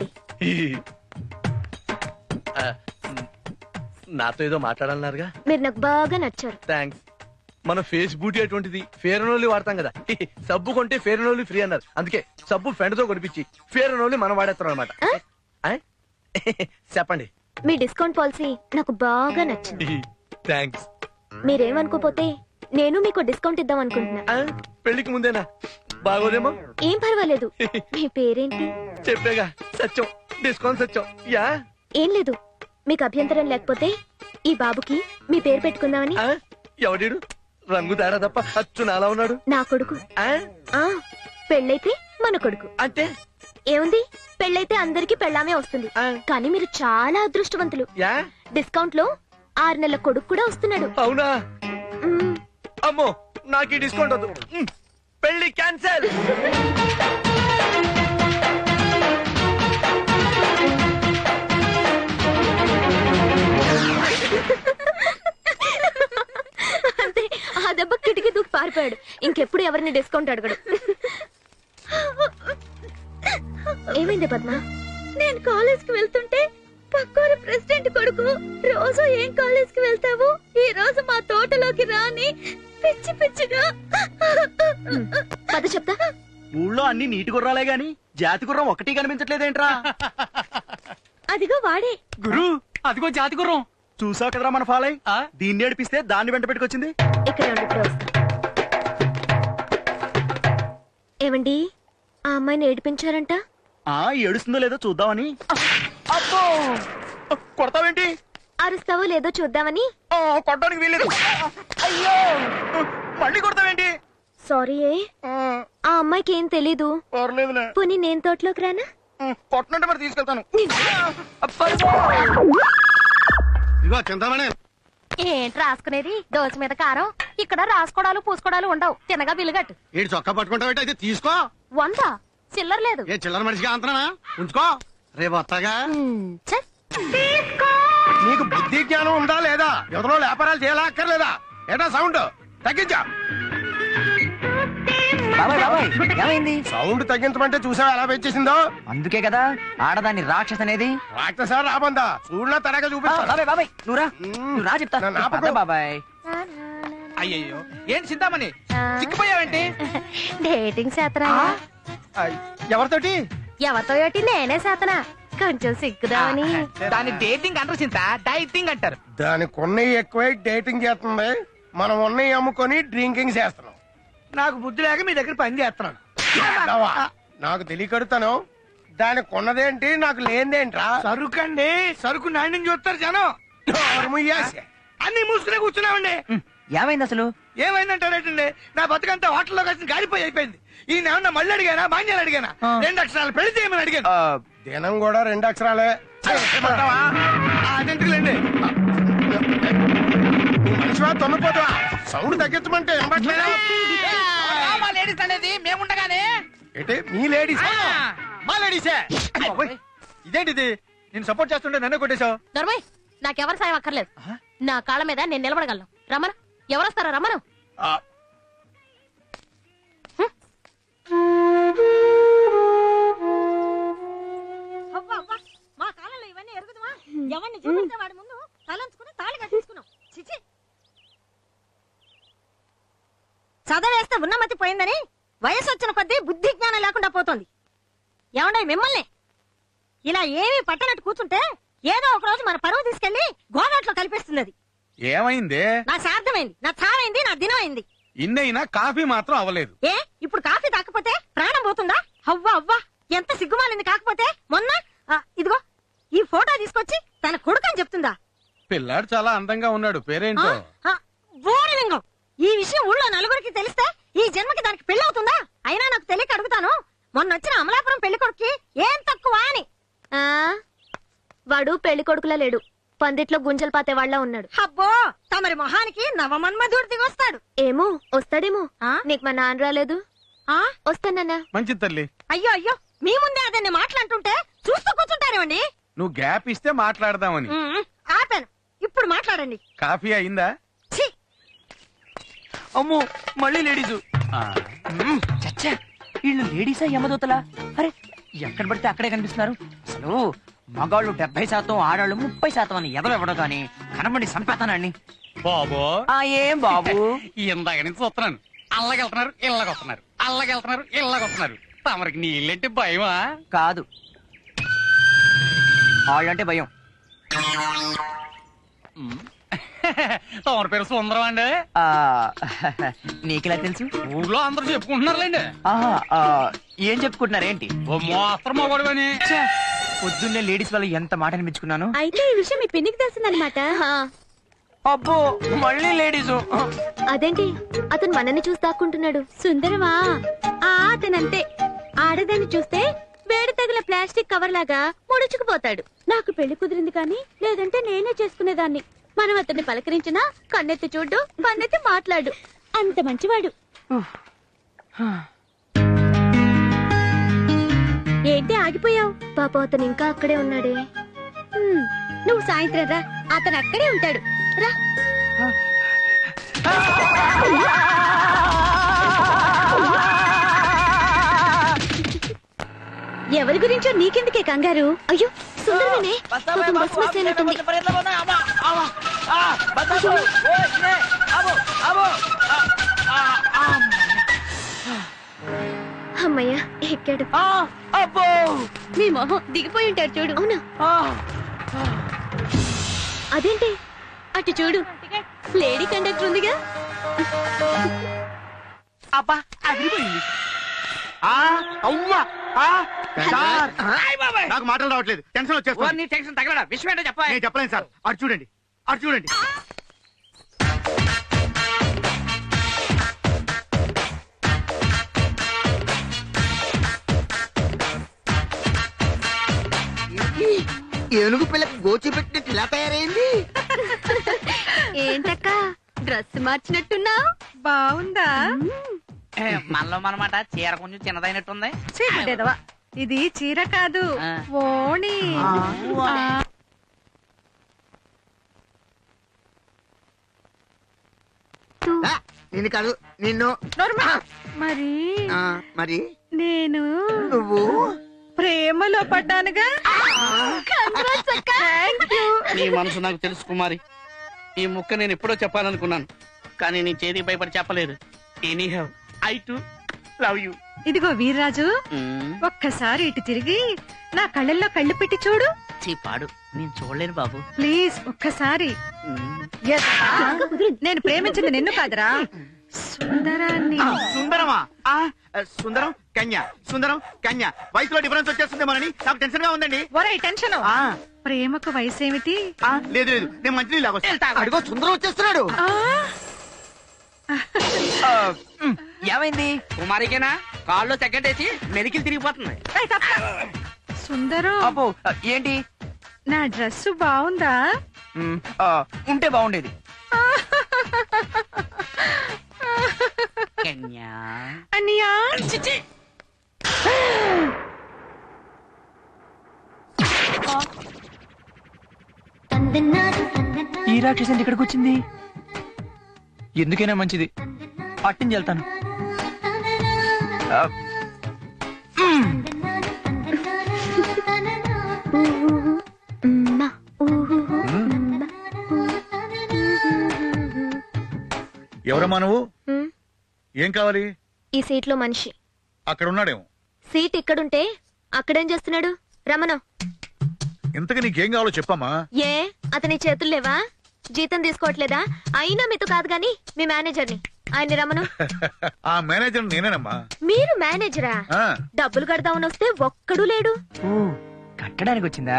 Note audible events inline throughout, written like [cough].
రండి ఆ, నాతో ఏదో మాట్లాడాలన్నారుగా? మీరు నాకు బాగా నచ్చారు. థ్యాంక్స్ మన ఫేస్ బూటీ అటువంటిది ఫేర్ అండ్ ఓన్లీ వాడతాం కదా. సబ్బు కొంటే ఫేర్ అండ్ ఓన్లీ ఫ్రీ అన్నారు. అందుకే సబ్బు ఫ్రెండ్తో కొనిపించి ఫేర్ అండ్ ఓన్లీ మనం వాడేస్తాం అనమాట [laughs] చెప్పండి. మీ డిస్కౌంట్ పాలసీ నాకు బాగా నచ్చింది. థ్యాంక్స్ మీరేమనుకోపోతే నేను మీకు డిస్కౌంట్ ఇద్దాం అనుకుంటున్నా. పెళ్ళికి ముందేనా? బాగోదేమో? ఏం పర్వాలేదు. మీ పేరేంటి? చెప్పేగా. సత్యం. డిస్కౌంట్ సత్యం. యా? ఏం లేదు. మీకు అభ్యంతరం లేకపోతే ఈ బాబుకి మీ పేరు పెట్టుకుందామని. ఆ? ఎవడీడు? రంగు తేడా తప్ప అచ్చు నాలా ఉన్నాడు. నా కొడుకు. ఆ? ఆ పెళ్ళైతే మన కొడుకు. అంటే? ఏముంది? పెళ్ళైతే అందరికి పెళ్ళామే వస్తుంది. ఆ? కానీ మీరు చాలా అదృష్టవంతులు. యా? డిస్కౌంట్లో ఆరు నెలల కొడుకు కూడా వస్తున్నాడు. అవునా? మ్మ్. అమ్మో నాకు ఈ డిస్కౌంట్ వద్దు. మ్, పెళ్ళి క్యాన్సల్. పారిపోయాడు. ఇంకెప్పుడు ఎవరిని డిస్కౌంట్ అడగడు. ఏమైంది పద్మ? నేను కాలేజ్కి వెళ్తుంటే పక్కన ప్రెసిడెంట్ కొడుకు రోజు ఏం కాలేజ్కి వెళ్తావు? ఈ రోజు మా తోటలోకి రాని పిచ్చి పిచ్చిగా. పద చెప్తా. ఊళ్ళో అన్ని నీటి గుర్రాలే గాని జాతి గుర్రం ఒకటి కనిపించట్లేదేంట్రా? అదిగో వాడే. గురు అదిగో జాతి గుర్రం. చూసావు కదరా మన ఫాలై? దీన్ని ఏడిపిస్తే దాన్ని వెంట పెట్టుకొచ్చింది? ఇక్కడ ఏమండి? ఆ అమ్మాయిని ఏడిపించారంట? ఆ ఏడుస్తుందో లేదో చూద్దామని. అబ్బో! కొడతావేంటి? అరుస్తావో లేదో చూద్దామని. ఆ, కొట్టడానికి వీల్లేదు. అయ్యో! మళ్ళీ కొడతావేంటి? సారీ ఏ. ఆ, ఆ అమ్మాయికి ఏం తెలీదు. పర్లేదులే. పోనీ నేను తోటలోకి రానా? ఉం, కొట్టనంటే మరి తీసుకెళ్తాను. ఏంటి రాసుకునేది? దోశ మీద కారం? ఇక్కడ రాసుకోడాలు పూసుకోడాలు ఉండవు. తినగా బిల్లుగట్టు ఏడు చొక్కా పట్టుకుంటావు అయితే తీసుకో. వంద? చిల్లర లేదు. ఏ చిల్లర మనిషిగా అంతనా? ఉంచుకో. రేపు వస్తాగా. నీకు బుద్ధి జ్ఞానం ఉందా లేదా? ఎవరో వ్యాపారాలు చేయాలా అక్కర్లేదా ఏటా సౌండ్? తగ్గించా. ఏమైంది? సౌండ్ తగ్గించమంటే చూసావా ఎలా పెంచేసిందో అందుకే కదా ఆడదాన్ని రాక్షస్ అనేది. రాక్షస రాబందా. చూడలా తరగా చూపిస్తా బాబాయ్ బాబాయ్ నువ్వు రా. నువ్వు రా చెప్తా. బాబాయ్. అయ్యయ్యో. ఏంటి చింతామణి? చిక్కిపోయావేంటి? డేటింగ్ చేతనా ఎవరితోటి? ఎవరితో ఏటి? నేనే చేతనా కొంచెం సిగ్గుదామని. దాన్ని డేటింగ్ అంటారు చింత. డైటింగ్ అంటారు. దానికి ఉన్నవి ఎక్కువై డేటింగ్ చేస్తుంది. మనం ఉన్నవి అమ్ముకొని డ్రింకింగ్ చేస్తున్నాం. నాకు బుద్ధి లేక మీ దగ్గర పని చేస్తున్నాను. నాకు తెలియకడుతాను. దానికి ఉన్నదేంటి నాకు లేనిదేంట్రా? సరుకండి. సరుకు నాణ్యం చూస్తారు జనం. అన్ని మూసుకునే కూర్చున్నామండి. ఏమైంది అసలు? ఏమైందంటారేటండి నా బతుకంతా హోటల్లో కలిసి గాలిపోయి అయిపోయింది. ఈయన ఏమన్నా మళ్ళీ అడిగానా? మాన్యాలు అడిగానా. రెండు అక్షరాలు పెళ్ళి చేయమని అడిగాను. ఆ, దినం కూడా రెండు అక్షరాలే? అదెందుకులేండి. నువ్వు మనిషివా తొమ్మిపోతావా సౌండ్ తగ్గించమంటే? మా లేడీస్ అనేది మేముండగానే ఏంటి మీ లేడీస్? మా లేడీసే. ఇదేంటిది? నేను సపోర్ట్ చేస్తుంటే నన్ను కొట్టేశావు. దొరబాయ్ నాకెవరి సాయం అక్కర్లేదు. నా కాళ్ళ మీద నేను నిలబడగలను. రమ్మను ఎవరొస్తారా? రమ్మను. అవ్వ, అవ్వ, మా కాలంలో ఇవన్నీ ఎరుగుదమా ఎవరిని చూపిస్తే వాడి ముందు తలంచుకుని తాళి కట్టించుకున్నాం. చిచి. చదవేస్తే ఉన్నమతి పోయిందని వయసు వచ్చిన కొద్దీ బుద్ధి జ్ఞానం లేకుండా పోతుంది. ఏమండే మిమ్మల్ని? ఇలా ఏమీ పట్టనట్టు కూర్చుంటే ఏదో ఒక రోజు మన పరువు తీసుకెళ్ళి గోదాట్లో కలిపేస్తుంది అది ఏమైందే? నా సార్థమైంది నా చావైంది నా దినమైంది. ఇన్నైనా కాఫీ మాత్రం అవ్వలేదు. ఏ? ఇప్పుడు కాఫీ తాకపోతే ప్రాణం పోతుందా? అవ్వా అవ్వా ఎంత సిగ్గుమాలింది కాకపోతే మొన్న ఆ, ఇదిగో ఈ ఫోటో తీసుకొచ్చి తన కొడుకు అని చెప్తుందా? పిల్లాడు చాలా అందంగా ఉన్నాడు. ఆ? పేరేంటో? ఆ, బోడిలింగం. ఈ విషయం ఊళ్ళో నలుగురికి తెలిస్తే ఈ జన్మకి దానికి పెళ్ళి అవుతుందా అయినా నాకు తెలియక అడుగుతాను. మొన్న వచ్చిన అమలాపురం పెళ్ళి కొడుక్కి ఏం తక్కువ అని. ఆ వాడు పెళ్ళి కొడుకులా లేడు. పందిట్లో గుంజలు పాతే వాళ్ళ ఉన్నాడు. అబ్బో తమరి మొహానికి నవమన్మధుడు దిగొస్తాడు. ఏమో వస్తాడేమో. ఆ? నీకు మా నాన్న రాలేదు? ఆ? వస్తానన్నా. మంచి తల్లి. అయ్యో అయ్యో మీ ముందే అదన్ని మాట్లాడుతుంటే చూస్తూ కూర్చుంటారేమండి? నువ్వు గ్యాప్ ఇస్తే మాట్లాడదామని. ఉమ్, ఆపాను. ఇప్పుడు మాట్లాడండి. కాఫీ అయిందా? ఛీ! అమ్మో మళ్ళీ లేడీసు చచ్చా. వీళ్ళు లేడీసా యమదూతలా? అరే ఎక్కడ పడితే అక్కడే కనిపిస్తున్నారు. అసలు మగాళ్ళు డెబ్బై శాతం ఆడాళ్ళు ముప్పై శాతం అని ఎదలు ఇవ్వడం కానీ కనబడి సంపేతానండి బాబు. ఆ ఏం బాబు? [laughs] ఇందాక నుంచి చూస్తున్నాను. అల్లగెళ్తున్నారు ఇళ్ళగొస్తున్నారు అల్లగెళ్తున్నారు ఇళ్ళగొస్తున్నారు తమరికి నీళ్ళంటే భయమా? కాదు. వాళ్ళంటే భయం. [laughs] తమరి పేరు సుందరం అండి. [laughs] నీకెలా తెలుసు? ఊళ్ళో అందరూ చెప్పుకుంటున్నారులేండి. ఏం చెప్పుకుంటున్నారేంటి? ఓ మోస్తరు మొగడు అని. పొద్దున్నే లేడీస్ వల్ల ఎంత మాట అనిపించుకున్నాను? అయితే ఈ విషయం మీ పిన్నికి తెలిసిందనమాట అబ్బో మళ్ళీ లేడీస్. అదేంటి? అతను మనని చూసి దాక్కుంటున్నాడు. సుందరమా? ఆ అతనంతే. ఆడదాన్ని చూస్తే వేడి తగిన ప్లాస్టిక్ కవర్ లాగా ముడుచుకుపోతాడు. నాకు పెళ్ళి కుదిరింది కానీ లేదంటే నేనే చేసుకునేదాన్ని. మనం అతన్ని పలకరించినా కన్నెత్తి చూడు కన్నెత్తి మాట్లాడు. అంత మంచివాడు. ఏంటి ఆగిపోయావు పాప అతను ఇంకా అక్కడే ఉన్నాడే హ్మ్, నువ్వు సాయంత్రం రా అతను అక్కడే ఉంటాడు రా ఎవరి గురించో నీకెందుకే కంగారు అయ్యో సుందరమనే పాపం బస్ మిస్ అయినట్టుంది అమ్మయ్య ఎక్కాడు. అబ్బో! మీ మొహం దిగిపోయి ఉంటారు చూడు. అవునా? అదేంటి? అటు చూడు. లేడీ కండక్టర్ ఉందిగా. అబ్బా అదిరిపోయింది. ఆ, అవ్వా ఆ, సార్. నాకు మాటలు రావట్లేదు. టెన్షన్ వచ్చేస్తుంది. టెన్షన్ తగలడా విషయం ఏంటో చెప్పా నేను చెప్పలేను సార్. అటు చూడండి. అటు చూడండి. ఏనుగు పిల్లకు గోచి పెట్టినట్టు ఇలా తయారైంది? ఏంటక్క? డ్రెస్ మార్చినట్టున్నా? బాగుందా? మనలో మనమాట చీర కొంచెం చిన్నదైనట్టుంది. ఇది చీర కాదు. ఓణి. కాదు నిన్ను. మరి ఆ, మరి? నేను నువ్వు? ప్రేమలో పడ్డానుగా. నీ మనసు నాకు తెలుసు కుమారి. ఈ ముక్క నేను ఎప్పుడో చెప్పాలనుకున్నాను కానీ నీ చేతికి భయపడి చెప్పలేదు. Any have I to love you ఇదిగో వీర్రాజు ఒక్కసారి ఇటు తిరిగి నా కళ్ళల్లో కళ్ళు పెట్టి చూడు. చీ పాడు. నేను చూడలేను బాబు. ప్లీజ్ ఒక్కసారి. నేను ప్రేమించింది నిన్ను కాదురా. సుందరాన్ని. సుందరమా? ఆ, సుందరం? కన్య సుందరం కన్య. వయసులో డిఫరెన్స్ వచ్చేస్తుందేమోనని నాకు టెన్షన్గా ఉందండి. ఒరే టెన్షన్ ఆ, ప్రేమకు వయసేమిటి? ఆ, లేదు లేదు. నేను మంచి లాగొస్తా అడుగో సుందరం వచ్చేస్తున్నాడు. ఆ, ఏమైంది? కుమారికేనా? కాల్లో చెక్కటేసి మెలికిలు తిరిగిపోతుంది. ఏయ్, తప్ప. సుందరం. అబ్బో ఏంటి? నా డ్రెస్ బాగుందా? ఉమ్, ఆ, ఉంటే బాగుండేది. [laughs] కన్యా. అన్నయ్యా? ఈ రాక్షసి ఇక్కడికి వచ్చింది? ఎందుకైనా మంచిది. పట్టించి వెళ్తాను. ఎవరమ్మా నువ్వు. ఏం కావాలి? ఈ సీట్లో మనిషి. అక్కడ ఉన్నాడేమో సీట్ ఇక్కడుంటే అక్కడేం చేస్తున్నాడు? రమణ. ఇంతకు నీకేం కావాలో చెప్పమ్మా. ఏ? అతని చేతులు లేవా? జీతం తీసుకోవట్లేదా? అయినా మీతో కాదు గాని మీ మేనేజర్ని. ఆయన రమను [laughs] ఆ మేనేజర్ నేనేనమ్మా. మీరు మేనేజరా? ఆ, డబ్బులు కడదామని వస్తే ఒక్కడూ లేడు. ఓ, కట్టడానికి వచ్చిందా?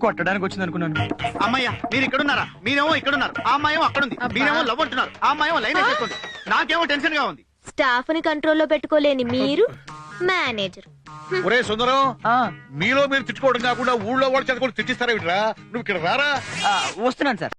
కొట్టడానికి వచ్చింది అనుకున్నాను. అమ్మయ్య మీరు ఇక్కడ ఉన్నారా మీరేమో ఇక్కడ ఉన్నారు ఆ అమ్మాయేమో అక్కడ ఉంది మీరేమో లవ్ అంటున్నారు. ఆ అమ్మాయేమో లైన్ వేసేస్తుంది నాకేమో టెన్షన్గా ఉంది. స్టాఫ్ని కంట్రోల్లో పెట్టుకోలేని మీరు మేనేజర్. ఒరే సుందరం ఆ, మీలో మీరు తిట్టుకోవడం కాకుండా ఊళ్ళో వాళ్ళు చదువుకొని తిట్టిస్తారా వీటిరా నువ్వు ఇక్కడ రారా? ఆ, వస్తున్నాను సార్.